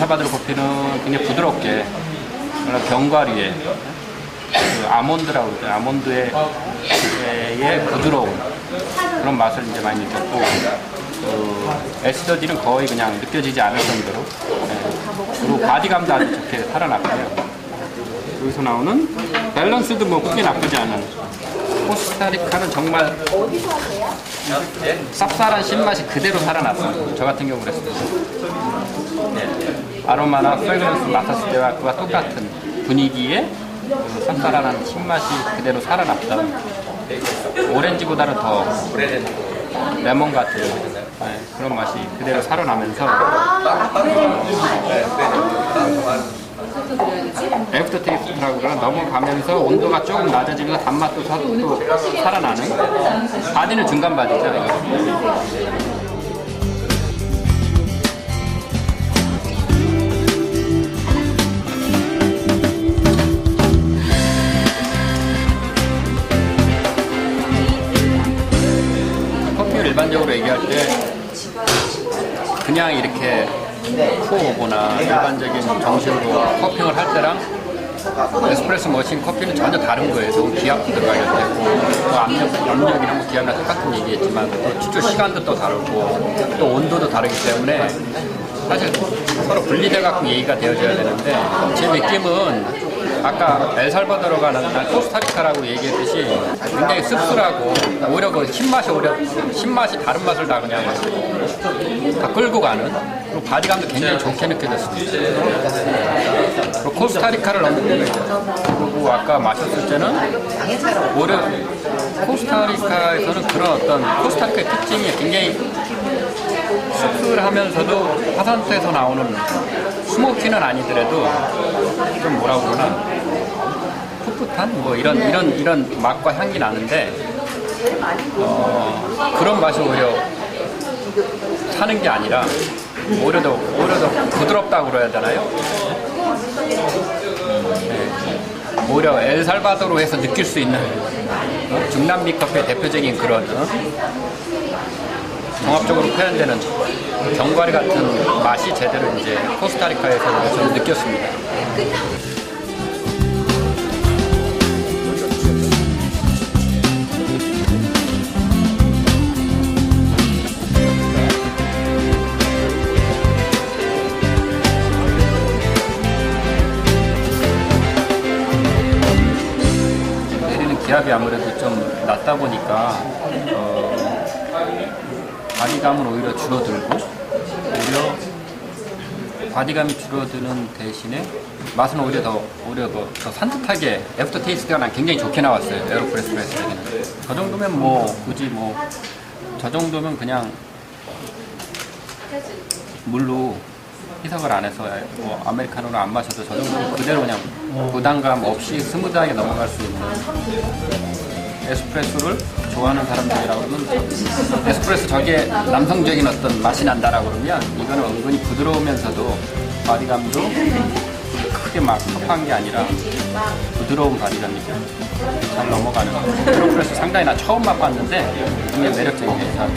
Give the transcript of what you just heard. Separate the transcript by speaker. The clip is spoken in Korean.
Speaker 1: 엘사바도르 커피는 굉장히 부드럽게 견과류에 그 아몬드라고 그러죠. 아몬드의 의 부드러운 그런 맛을 이제 많이 느꼈고 그 에스더디는 거의 그냥 느껴지지 않을 정도로 네. 그리고 바디감도 아주 좋게 살아났고요. 여기서 나오는 밸런스도 뭐 크게 나쁘지 않은 코스타리카는 정말 쌉쌀한 신맛이 그대로 살아났어요. 저 같은 경우 그랬어요. 네. 아로마나 프레그런스 맡았을 때와 그와 똑같은 분위기에 그 쌉쌀한 신맛이 그대로 살아났던 오렌지보다는 더 레몬 같은 네, 그런 맛이 그대로 살아나면서 애프터 테이스트라고 그러나 넘어가면서 온도가 조금 낮아지면서 단맛도 사- 또 살아나는 바디는 중간 바디죠 이거. 일반적으로 얘기할 때 그냥 이렇게 포오거나 일반적인 정식으로 커핑을 할 때랑 에스프레소 머신 커피는 전혀 다른 거예요. 너무 기압도 들어가야 되고 또 압력, 압력이랑 뭐 기압이랑 똑같은 얘기겠지만 또 추출 시간도 또 다르고 또 온도도 다르기 때문에 사실 서로 분리돼 갖고 얘기가 되어져야 되는데 제 느낌은 아까 엘살바도르가 난 코스타리카라고 얘기했듯이 굉장히 씁쓸하고 오히려 그 신맛이 오히려 신맛이 다른 맛을 다 그냥 다 끌고 가는 그리고 바디감도 굉장히 좋게 느껴졌습니다. 코스타리카를 넘고 그리고 아까 마셨을 때는 오히려 코스타리카에서는 그런 어떤 코스타리카의 특징이 굉장히 씁쓸하면서도 화산토에서 나오는 스모키는 아니더라도 좀 뭐라고 그러나 풋풋한 뭐 이런 이런 이런 맛과 향이 나는데 어, 그런 맛이 오히려 사는 게 아니라 오히려 더 오히려 더 부드럽다고 그래야 되나요? 네. 오히려 엘살바도르에서 느낄 수 있는 어? 중남미 커피의 대표적인 그런 어? 종합적으로 표현되는 견과류 같은 맛이 제대로 이제 코스타리카에서 저는 느꼈습니다. 내리는 기압이 아무래도 좀 낮다 보니까 어, 바디감은 오히려 줄어들고 오히려 바디감이 줄어드는 대신에 맛은 오히려 더 오히려 더, 더 산뜻하게 애프터 테이스트가 난 굉장히 좋게 나왔어요. 에어프레스 프레스에는. 저 정도면 뭐 굳이 뭐 저 정도면 그냥 물로 희석을 안 해서 뭐 아메리카노를 안 마셔도 저 정도면 그대로 그냥 부담감 없이 스무드하게 넘어갈 수 있는 에스프레소를 좋아하는 사람들이라고 그러면 에스프레소 저게 남성적인 어떤 맛이 난다라고 그러면 이거는 은근히 부드러우면서도 바디감도 크게 막 섭한 게 아니라 부드러운 바디감이죠. 잘 넘어가는 에스프레소 상당히 나 처음 맛봤는데 굉장히 매력적이게 잘